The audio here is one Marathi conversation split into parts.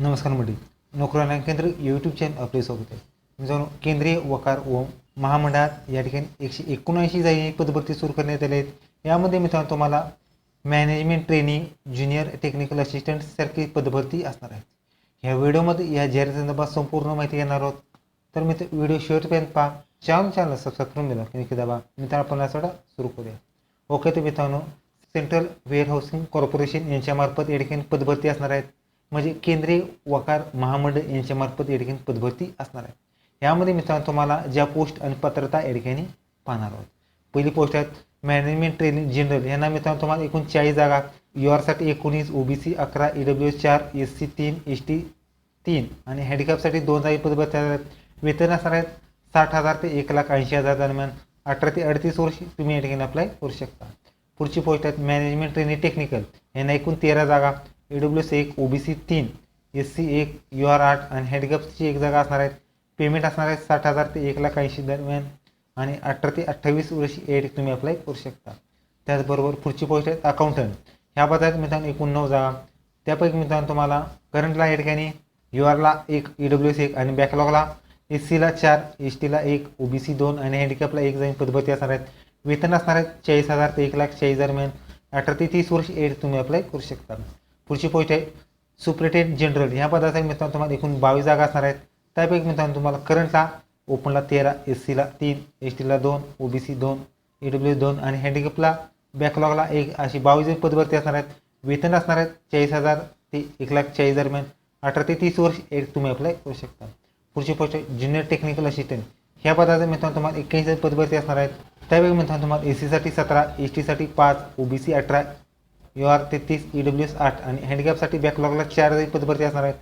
नमस्कार मंडळी. नोकरांना केंद्र यूट्यूब चॅनल आपले स्वागत आहे. मित्रांनो केंद्रीय वकार व महामंडळात या ठिकाणी एकशे एकोणऐंशी जागी पदभरती सुरू करण्यात आले आहेत. यामध्ये मित्रांनो तुम्हाला management training junior technical assistant सारखी पदभरती असणार आहेत. ह्या व्हिडिओमध्ये या जाहिरातीसंदर्भात संपूर्ण माहिती घेणार आहोत. तर मित्र व्हिडिओ शेवटपर्यंत पहा. चॅनल चॅनल सबस्क्राईब करून दिला. की दाबा. मित्रांनो आपण याचा सुरू करूया. ओके तर मित्रांनो सेंट्रल वेअर हाऊसिंग कॉर्पोरेशन यांच्यामार्फत या ठिकाणी पदभरती असणार आहेत. म्हणजे केंद्रीय वकार महामंडळ यांच्यामार्फत या ठिकाणी पदभरती असणार आहे. यामध्ये मित्रांनो तुम्हाला ज्या पोस्ट आणि पात्रता या ठिकाणी पाहणार आहोत. पहिली पोस्ट आहेत मॅनेजमेंट ट्रेनिंग जनरल. यांना मित्रांनो तुम्हाला एकूण चाळीस जागा यू आरसाठी एकोणीस ओ बी सी अकरा ई डब्ल्यू एस चार एस सी तीन एस टी तीन आणि हँडिकॅपसाठी दोन जागी पदभरती आहेत. वेतन असणार आहेत साठ हजार ते एक लाख ऐंशी हजार दरम्यान. अठरा ते अडतीस वर्षी तुम्ही या ठिकाणी अप्लाय करू शकता. पुढची पोस्ट आहेत मॅनेजमेंट ट्रेनिंग टेक्निकल. यांना एकूण तेरा जागा डब्ल्यू एस एक ओ बी सी तीन एस सी एक यू आर आठ आणि हेडगप्सची एक जागा असणार आहेत. पेमेंट असणार आहे साठ हजार ते एक लाख ऐंशी दरम्यान आणि अठरा ते अठ्ठावीस वर्षी एड तुम्ही अप्लाय करू शकता. त्याचबरोबर पुढची पोस्ट आहेत अकाउंटंट ह्या पदात मित्रांनो एकूण नऊ जागा. त्यापैकी मित्रांनो तुम्हाला करंटला या ठिकाणी यू आरला एक ई डब्ल्यू एस एक आणि बॅकलॉगला एस सीला चार एस टीला एक ओ बी सी दोन आणि हँडिकॅपला एक जाईन पदभरती असणार आहेत. वेतन असणार आहेत चाळीस हजार ते एक लाख चाळीस दरम्यान. अठरा ते तीस वर्ष एड तुम्ही अप्लाय करू शकता. पुढची पोस्ट आहे. Superintendent general. ह्या पदासाठी मित्रांनो तुम्हाला एकूण बावीस जागा असणार आहेत. त्यापैकी मित्रांनो तुम्हाला करंटला ओपनला तेरा एस सीला तीन एस टीला दोन ओ बी सी दोन ई डब्ल्यू एस दोन आणि हँडिकॅपला बॅकलॉगला एक अशी बावीस पदभरती असणार आहेत. वेतन असणार आहेत चाळीस हजार ते एक लाख चाळीस दरम्यान. अठरा ते तीस वर्ष एक तुम्ही अप्लाय करू शकता. पुढची पोस्ट आहे ज्युनियर टेक्निकल असिस्टंट ह्या पदाचा मित्रांनो तुम्हाला एक्क्याऐंशी पदभरती असणार आहेत. त्यावेळी मित्रांनो तुम्हाला ए सीसाठी सतरा एस टीसाठी पाच ओ बी सी अठरा यू आर तेहतीस ई डब्ल्यू एस आठ आणि हँडिकॅपसाठी बॅकलॉगला चार पदभरती असणार आहेत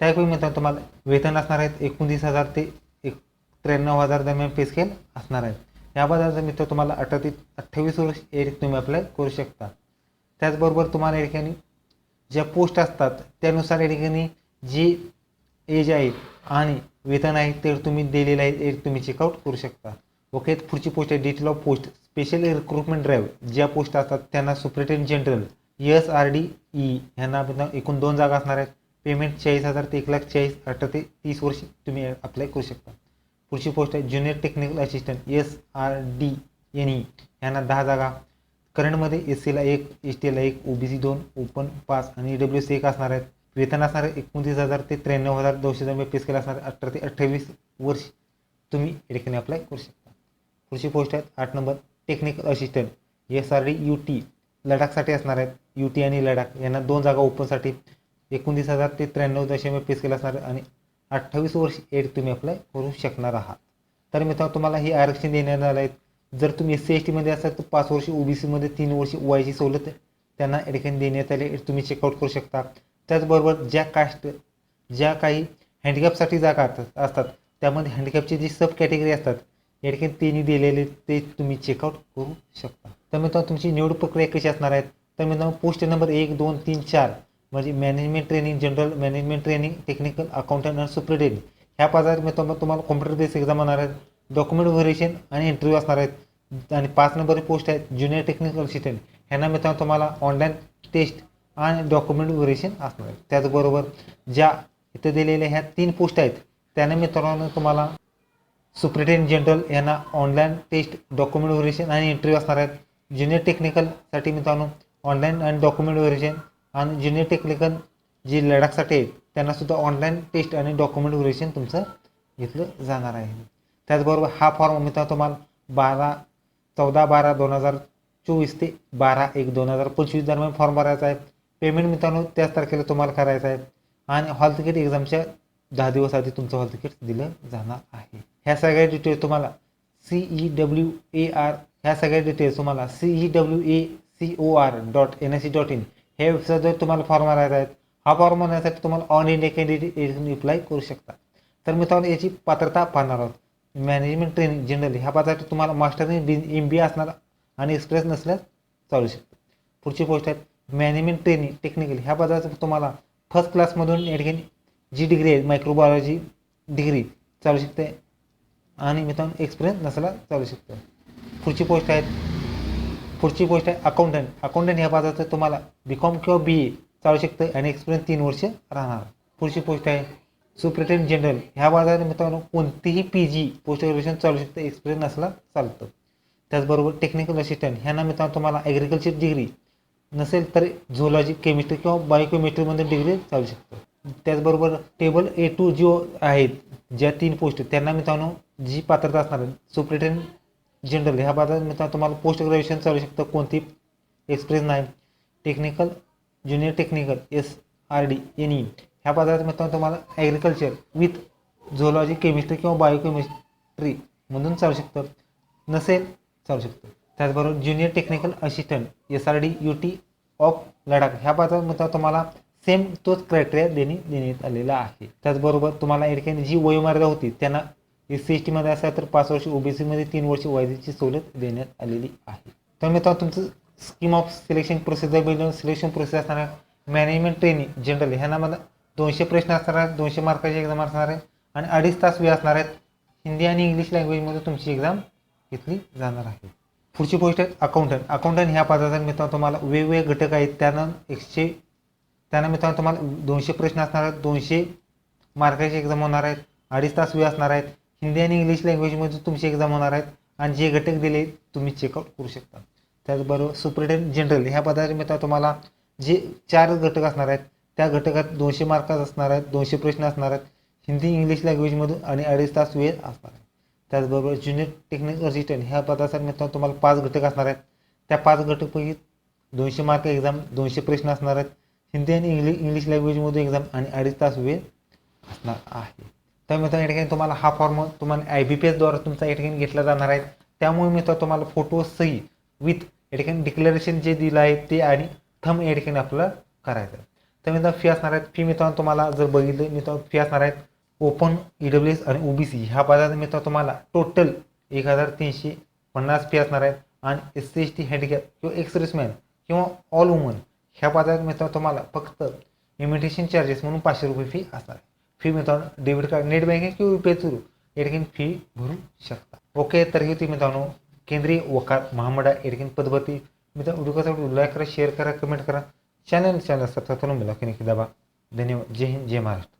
त्यावेळी मित्रांनो तुम्हाला वेतन असणार आहेत एकोणतीस हजार ते एक त्र्याण्णव हजार दरम्यान पे स्केल असणार आहेत. या पदाचा मित्र तुम्हाला अठरा ते अठ्ठावीस वर्ष एरिक तुम्ही अप्लाय करू शकता. त्याचबरोबर तुम्हाला या ठिकाणी ज्या पोस्ट असतात त्यानुसार या ठिकाणी जी एज आहे आणि वेतन आहे ते तुम्ही दिलेलं आहे ते तुम्ही चेकआउट करू शकता. ओके पुढची पोस्ट आहे detail of post special recruitment drive ज्या पोस्ट असतात त्यांना superintend general S R D E ह्यांना एकूण दोन जागा असणार आहेत. पेमेंट चाळीस हजार ते एक लाख चाळीस अठरा ते तीस वर्ष तुम्ही अप्लाय करू शकता. पुढची पोस्ट आहे junior technical assistant S R D N E ह्यांना दहा जागा. करंटमध्ये एस सीला एक एस टीला एक ओ बी सी दोन ओपन पाच आणि ई डब्ल्यू सी एक असणार आहेत. वेतन असणार आहे एकोणतीस हजार ते त्र्याण्णव हजार दोनशे रुपये पे स्केल असणार अठरा ते अठ्ठावीस वर्ष तुम्ही या ठिकाणी अप्लाय करू शकता. पुढची पोस्ट आहेत आठ number technical assistant S R D U T लडाखसाठी असणार आहेत. यू टी आणि लडाख यांना दोन जागा ओपनसाठी एकोणतीस हजार ते त्र्याण्णव दशमी पे स्केल असणार आणि अठ्ठावीस वर्ष एड तुम्ही अप्लाय करू शकणार आहात. तर मित्रांनो तुम्हाला हे आरक्षण देण्यात आलं आहे. जर तुम्ही एस सी एस टीमध्ये असाल तर पाच वर्ष ओ बी सीमध्ये तीन वर्ष वायची सवलत त्यांना या ठिकाणी देण्यात आले तुम्ही चेकआउट करू शकता. त्याचबरोबर ज्या कास्ट ज्या काही हँडिकॅपसाठी जागा असतात असतात त्यामध्ये हँडिकॅपची जी सब कॅटेगरी असतात या ठिकाणी त्यांनी दिलेले ते तुम्ही चेकआउट करू शकता. तर मित्रांनो तुमची निवड प्रक्रिया कशी असणार आहेत तर मित्रांनो पोस्ट नंबर एक दोन तीन चार म्हणजे management training general management training technical accountant आणि सुप्रिटेंडेंट ह्या पाच मी तुम्हाला कॉम्प्युटर बेस एक्झाम होणार आहेत डॉक्युमेंट व्हेरिएशन आणि इंटरव्ह्यू असणार आहेत. आणि पाच नंबर पोस्ट आहेत ज्युनियर टेक्निकल असिस्टंट ह्यांना मित्रांनो तुम्हाला ऑनलाईन टेस्ट आणि डॉक्युमेंट व्हेरिएशन असणार आहे त्याचबरोबर ज्या इथं दिलेल्या ह्या तीन पोस्ट आहेत त्यांना मित्रांनो तुम्हाला सुप्रिटेंडेंट जनरल यांना ऑनलाईन टेस्ट डॉक्युमेंट व्हेरिएशन आणि इंटरव्ह्यू असणार आहेत. ज्युनियर टेक्निकलसाठी मित्रांनो ऑनलाईन आणि डॉक्युमेंट व्हेरिएशन आणि ज्युनियर टेक्निकल जी लडाखसाठी आहेत त्यांनासुद्धा ऑनलाईन टेस्ट आणि डॉक्युमेंट व्हेरिएशन तुमचं घेतलं जाणार आहे. त्याचबरोबर हा फॉर्म मित्रांनो तुम्हाला बारा चौदा बारा दोन हजार चोवीस ते बारा एक दोन हजार पंचवीस दरम्यान फॉर्म भरायचा आहे. पेमेंट मित्रांनो त्याच तारखेला तुम्हाला करायचं आहे. आणि हॉल तिकीट एक्झामच्या दहा दिवस आधी तुमचं हॉल तिकीट दिलं जाणार आहे. ह्या सगळ्या डिटेल्स तुम्हाला C E W A R ह्या सगळ्या डिटेल्स तुम्हाला C E W A C O R dot N S C dot in हे वेबसाईटवर तुम्हाला फॉर्म भरायचा आहे हा फॉर्म भरण्यासाठी तुम्हाला ऑन इंडिया कॅन्डिडेट अप्लाय करू शकता. तर मित्रांनो याची पात्रता पाहणार आहोत. मॅनेजमेंट ट्रेनिंग जनरली ह्या पदासाठी तुम्हाला मास्टर इन एम बी असणार आणि एक्सप्रेस नसल्यास चालू शकतो. पुढची पोस्ट आहे मॅनेजमेंट ट्रेनिंग टेक्निकल ह्या पदाचं तुम्हाला फर्स्ट क्लासमधून या ठिकाणी जी डिग्री आहे मायक्रोबायोलॉजी डिग्री चालू शकते. आणि मित्रांनो एक्सपिरियन्स नसला चालू शकतो. पुढची पोस्ट आहेत. पुढची पोस्ट आहे अकाउंटंट अकाउंटंट ह्या पदाचं तुम्हाला बी कॉम किंवा बी ए चालू शकतं आणि एक्सपिरियन्स तीन वर्ष राहणार. पुढची पोस्ट आहे सुप्रिटेंट जनरल ह्या पदासाठी मित्रांनो कोणतीही पी जी पोस्ट ग्रॅज्युएशन चालू शकतं एक्सपिरियन्स नसला चालतं. त्याचबरोबर टेक्निकल असिस्टंट ह्यांना मित्रांनो तुम्हाला ॲग्रिकल्चर डिग्री नसेल तर झोलॉजी केमिस्ट्री किंवा बायोकेमिस्ट्रीमध्ये डिग्री चालू शकतं. त्याचबरोबर टेबल ए टू जिओ आहेत ज्या तीन पोस्ट त्यांना मित्रांनो जी पात्रता असणार आहे जनरल ह्या पात्रात मित्रांनो तुम्हाला पोस्ट ग्रॅज्युएशन चालू शकतं. कोणती? एक्सपिरियन्स नाही technical junior technical S R D N E ह्या पदार्थ मित्रांनो तुम्हाला ॲग्रिकल्चर विथ झोलॉजी केमिस्ट्री किंवा बायोकेमिस्ट्रीमधून चालू शकतं. नसेल चालू शकतं. त्याचबरोबर junior technical assistant S R D U T of Ladakh ह्या पदार्थ तुम्हाला सेम तोच क्रायटेरिया देणे देण्यात आलेला आहे. त्याचबरोबर तुम्हाला या ठिकाणी जी वयोमर्यादा होती त्यांना एस सी एस टीमध्ये असेल तर पाच वर्ष ओबीसीमध्ये तीन वर्ष वयाची सवलत देण्यात आलेली आहे. तर मित्रांनो तुमचं scheme of selection process bill selection process असणार आहे मॅनेजमेंट ट्रेनिंग जनरल ह्यांनामध्ये मला दोनशे प्रश्न असणार आहेत दोनशे मार्काची एक्झाम असणार आहे आणि अडीच तास वेळ असणार आहेत हिंदी आणि इंग्लिश लँग्वेजमध्ये तुमची एक्झाम घेतली जाणार आहे. पुढची पोस्ट आहे अकाउंटंट अकाउंटंट ह्या पदाचा मित्रांनो तुम्हाला वेगवेगळे घटक आहेत. त्यांना एकशे त्यांना मित्रांनो तुम्हाला दोनशे प्रश्न असणार आहेत दोनशे मार्काची एक्झाम होणार आहेत अडीच तास वेळ असणार आहेत. हिंदी आणि इंग्लिश लँग्वेजमध्ये तुमची एक्झाम होणार आहेत आणि जे घटक दिले तुम्ही चेकआउट करू शकता. त्याचबरोबर सुप्रिटेंड जनरल ह्या पदाचे मित्रांनो तुम्हाला जे चार घटक असणार आहेत त्या घटकात दोनशे मार्काचं असणार आहेत दोनशे प्रश्न असणार आहेत. हिंदी इंग्लिश लँग्वेजमधून आणि अडीच तास वेळ असणार आहे. त्याचबरोबर ज्युनियर टेक्निक असिस्टंट ह्या पदासाठी मित्रांनो तुम्हाला पाच घटक असणार आहेत. त्या पाच घटकपैकी दोनशे मार्क एक्झाम दोनशे प्रश्न असणार आहेत. हिंदी आणि इंग्लिश इंग्लिश लँग्वेजमध्ये एक्झाम आणि अडीच तास वेळ असणार आहे. तर मित्रांनो या ठिकाणी तुम्हाला हा फॉर्म तुम्हाला आय बी पी एसद्वारा तुमचा या ठिकाणी घेतला जाणार आहे. त्यामुळे मित्र तुम्हाला फोटो सही विथ या ठिकाणी डिक्लेरेशन जे दिलं आहे ते आणि थम या ठिकाणी आपलं करायचं आहे. तर मित्रांनो फी असणार आहेत. फी मित्रांनो तुम्हाला जर बघितलं मित्रांनो फी असणार आहेत ओपन ई डब्ल्यू एस आणि ओ बी सी ह्या पदाचा मित्र तुम्हाला टोटल एक हजार तीनशे पन्नास फी असणार आहेत. आणि S C S T handicap किंवा एक्सप्रेसमॅन किंवा ऑल वुमन ह्या पदार्थ मित्रांनो तुम्हाला फक्त इमिटेशन चार्जेस म्हणून पाचशे रुपये फी असणार आहे. फी मित्रांनो डेबिट कार्ड नेट बँकिंग किंवा युपीआय थ्रू एडकिन फी भरू शकता. ओके तर ही होती मित्रांनो केंद्रीय वकार महामंडळ एडकिन ठिकाणी मित्र मित्रांनो लाईक करा शेअर करा कमेंट करा. चॅनल चॅनल सबस्क्राईब करून बेल दाबा धन्यवाद. जय हिंद जय महाराष्ट्र.